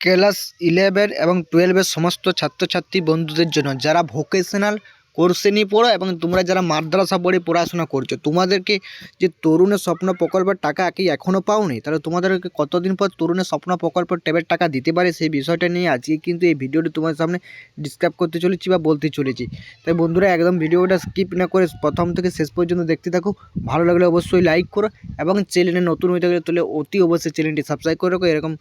Class eleven এবং টুয়েলভের সমস্ত ছাত্রছাত্রী বন্ধুদের জন্য, যারা ভোকেশনাল কোর্সে নিয়ে পড়ো এবং তোমরা যারা মাদ্রাসা পড়ে পড়াশোনা করছ, তোমাদেরকে যে তরুণের স্বপ্ন প্রকল্পের টাকা কি এখনও পাওনি? তাহলে তোমাদেরকে কতদিন পর তরুণের স্বপ্ন প্রকল্পের ট্যাবের টাকা দিতে পারে সেই বিষয়টা নিয়ে আজকে কিন্তু এই ভিডিওটি তোমার সামনে ডিসক্রাইব করতে চলেছি বা বলতে চলেছি। তাই বন্ধুরা, একদম ভিডিওটা স্কিপ না করে প্রথম থেকে শেষ পর্যন্ত দেখতে থাকো। ভালো লাগলে অবশ্যই লাইক করো এবং চ্যানেলে নতুন হয়ে থাকলে তাহলে অতি অবশ্যই চ্যানেলটি সাবস্ক্রাইব করে রাখো। এরকম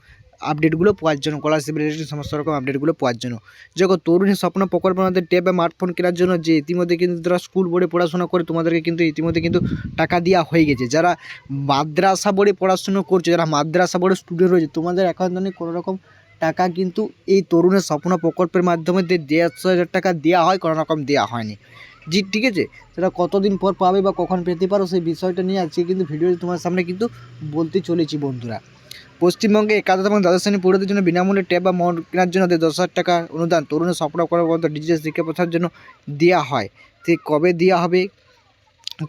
আপডেটগুলো পাওয়ার জন্য স্কলারশিপ রিলেটেড সমস্ত রকম আপডেটগুলো পাওয়ার জন্য। যখন তরুণী স্বপ্ন প্রকল্প আমাদের ট্যাব বা স্মার্টফোন কেনার জন্য যে ইতিমধ্যে কিন্তু তারা স্কুল বোর্ডে পড়াশোনা করে, তোমাদেরকে কিন্তু ইতিমধ্যে কিন্তু টাকা দেওয়া হয়ে গেছে। যারা মাদ্রাসা বোর্ডে পড়াশুনো করছে, যারা মাদ্রাসা বোর্ডের স্টুডেন্ট রয়েছে, তোমাদের এখন কোনো রকম টাকা কিন্তু এই তরুণের স্বপ্ন প্রকল্পের মাধ্যমে যে দেড়শো হাজার টাকা দেওয়া হয়, কোনো রকম দেওয়া হয়নি। জি, ঠিক আছে? সেটা কতদিন পর পাবে বা কখন পেতে পারো সেই বিষয়টা নিয়ে আজকে কিন্তু ভিডিও তোমার সামনে কিন্তু বলতে চলেছি বন্ধুরা। পশ্চিমবঙ্গে একাদশ এবং দ্বাদশ শ্রেণি পড়ুদের জন্য বিনামূল্যে ট্যাব বা মোট কেনার জন্য দশ হাজার টাকা অনুদান তরুণ স্বপ্ন করার পর্যন্ত ডিজিটাল শিক্ষা প্রসার জন্য দেওয়া হয়। সে কবে দেওয়া হবে,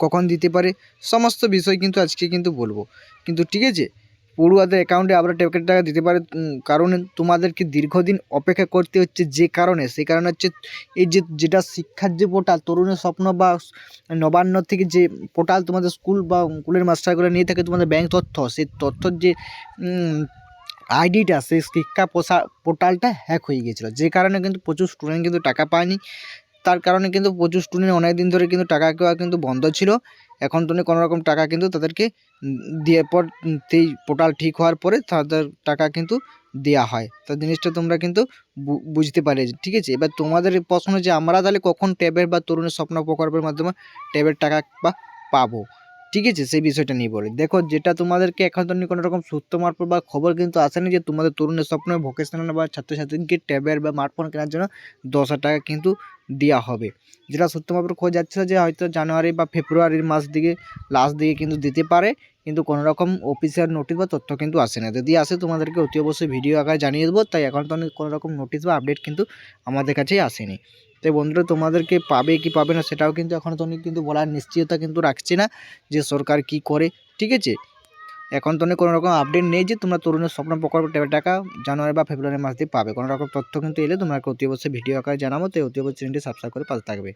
কখন দিতে পারে, সমস্ত বিষয় কিন্তু আজকে কিন্তু বলব। কিন্তু ঠিক আছে পড়ুয়াদের অ্যাকাউন্টে আবার ট্যাবের টাকা দিতে পারে কারণ তোমাদেরকে দীর্ঘদিন অপেক্ষা করতে হচ্ছে যে কারণে? সেই কারণে হচ্ছে এই যে, যেটা শিক্ষার যে পোর্টাল তরুণের স্বপ্ন বা নবান্ন থেকে যে পোর্টাল তোমাদের স্কুল বা স্কুলের মাস্টারগুলো নিয়ে থাকে তোমাদের ব্যাংক তথ্য, সেই তথ্যর যে আইডিটা সেই শিক্ষা পোষা পোর্টালটা হ্যাক হয়ে গিয়েছিল। যে কারণে কিন্তু প্রচুর স্টুডেন্ট কিন্তু টাকা পায়নি। তার কারণে কিন্তু প্রচুর স্টুডেন্ট অনেক দিন ধরে কিন্তু টাকা দেওয়া কিন্তু বন্ধ ছিল। এখন তো কোনো রকম টাকা কিন্তু তাদেরকে দিয়ে পর সেই পোর্টাল ঠিক হওয়ার পরে তাদের টাকা কিন্তু দেওয়া হয়। তো জিনিসটা তোমরা কিন্তু বুঝতে পারে ঠিক আছে? এবার তোমাদের প্রশ্ন যে, আমরা তাহলে কখন ট্যাবের বা তরুণের স্বপ্ন প্রকল্পের মাধ্যমে ট্যাবের টাকা বা পাবো? ঠিক আছে? সেই বিষয়টা নিয়ে বলি দেখো, যেটা তোমাদেরকে এখন তো কোনো রকম সূত্র মারফত বা খবর কিন্তু আসেনি যে, তোমাদের তরুণের স্বপ্ন ভোকেশনাল বা ছাত্রছাত্রীকে ট্যাবের বা স্মার্টফোন কেনার জন্য দশ হাজার টাকা কিন্তু দেওয়া হবে। যেটা মারফত খোঁজ যাচ্ছে যে হয়তো জানুয়ারি বা ফেব্রুয়ারির মাস দিকে লাস্ট দিকে কিন্তু দিতে পারে, কিন্তু কোনো রকম অফিসিয়াল নোটিশ বা তথ্য কিন্তু আসে না। যদি আসে তোমাদেরকে অতি অবশ্যই ভিডিও আকারে জানিয়ে দেবো, তাই এখন তো কোনো রকম নোটিশ বা আপডেট কিন্তু আমাদের কাছেই আসেনি। তাই বন্ধুরা, তোমাদেরকে পাবে কি পাবে না সেটাও কিন্তু এখন তো কিন্তু বলার নিশ্চয়তা কিন্তু রাখছে না যে সরকার কি করে, ঠিক আছে? এখন তো কোনো রকম আপডেট নেই যে তোমরা তরুণের স্বপ্ন প্রকল্প টাকা জানুয়ারি বা ফেব্রুয়ারি মাস দিয়ে পাবে। কোনো রকম তথ্য কিন্তু এলে তোমাকে অতি অবশ্যই ভিডিও আকারে জানাব তো অতি অবশ্যই চ্যানেলটি সাবস্ক্রাইব করে পাশে থাকবে।